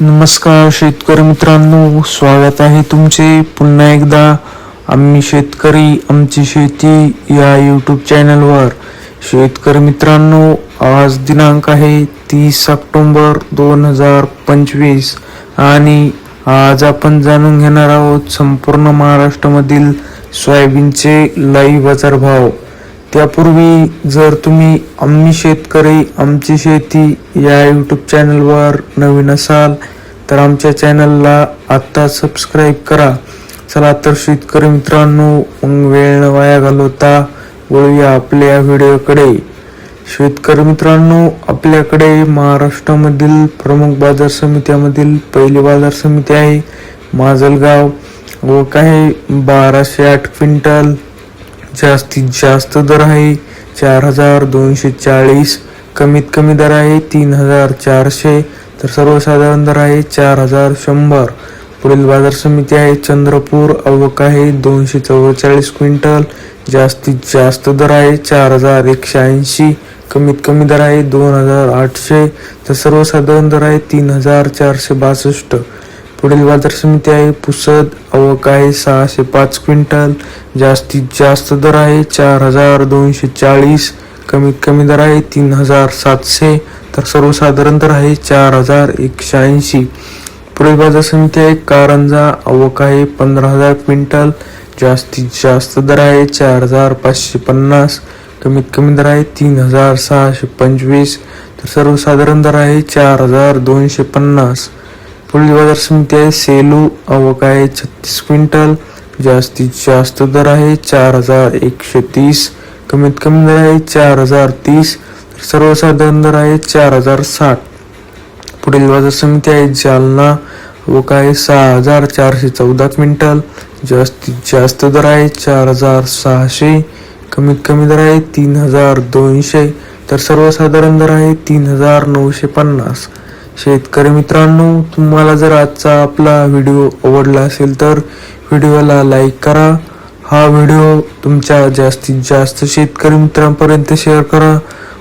नमस्कार शेतकरी मित्रांनो स्वागत आहे तुमचे. पुन्हा एकदा आम्ही शेतकरी आमची शेती या यूट्यूब चॅनलवर शेतकरी मित्रांनो आज दिनांक आहे तीस ऑक्टोंबर दोन हजार पंचवीस आणि आज आपण जाणून घेणार आहोत संपूर्ण महाराष्ट्रामधील सोयाबीनचे लाईव्ह बाजारभाव. त्यापूर्वी जर तुम्ही आम्ही शेतकरी आमची शेती या यूट्यूब चॅनलवर नवीन असाल तर आमच्या चॅनलला आत्ता सबस्क्राईब करा. चला तर शेतकरी मित्रांनो मग वेळ न वाया घालवता वळूया आपल्या व्हिडिओकडे. शेतकरी मित्रांनो आपल्याकडे महाराष्ट्रामधील प्रमुख बाजार समित्यामधील पहिली बाजार समिती आहे माजलगाव. व काही बाराशे आठ क्विंटल जास्तीत जास्त दर आहे. चार हजार दोनशे चाळीस. कमीत कमी दर आहे तीन हजार चारशे. तर सर्वसाधारण दर आहे चार हजार शंभर. पुढील बाजार समिती आहे चंद्रपूर. अवक आहे दोनशे चव्वेचाळीस क्विंटल. जास्तीत जास्त दर आहे चार हजार एकशे ऐंशी. कमीत कमी दर आहे दोन हजार आठशे. तर सर्वसाधारण दर आहे तीन हजार चारशे बासष्ट. पुढील बाजार समिती आहे पुसद आवक आहे सहाशे पाच क्विंटल जास्तीत जास्त दर आहे चार हजार दोनशे चाळीस कमीत कमी दर आहे तीन हजार सातशे तर सर्वसाधारण दर आहे चार हजार एकशे ऐंशी. पुढील बाजार समिती आहे कारंजा आवक आहे पंधरा हजार क्विंटल जास्तीत जास्त दर आहे चार हजार पाचशे पन्नास कमीत कमी दर आहे तीन हजार सहाशे पंचवीस तर सर्वसाधारण दर आहे चार हजार दोनशे पन्नास. पुढील बाजार समिती आहे सेलू आवक आहे छत्तीस क्विंटल जास्तीत जास्त दर आहे चार हजार एकशे तीस कमीत कमी दर आहे चार हजार तीस तर सर्वसाधारण दर आहे चार हजार साठ. पुढील बाजार समिती आहे जालना आवक आहे सहा हजार चारशे चौदा क्विंटल जास्तीत जास्त दर आहे चार हजार सहाशे कमीत कमी दर आहे तीन हजार दोनशे तर सर्वसाधारण दर आहे तीन हजार नऊशे पन्नास. शेतकरी मित्रांनो तुम्हाला जर आजचा आपला व्हिडिओ आवडला असेल तर व्हिडिओला लाईक करा. हा व्हिडिओ तुमच्या जास्तीत जास्त शेतकरी मित्रांपर्यंत शेअर करा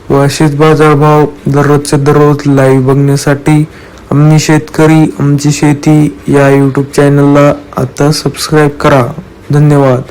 व असेच बाजारभाव दररोजचे दररोज लाईव्ह बघण्यासाठी आम्ही शेतकरी आमची शेती या यूट्यूब चॅनलला आता सबस्क्राईब करा. धन्यवाद.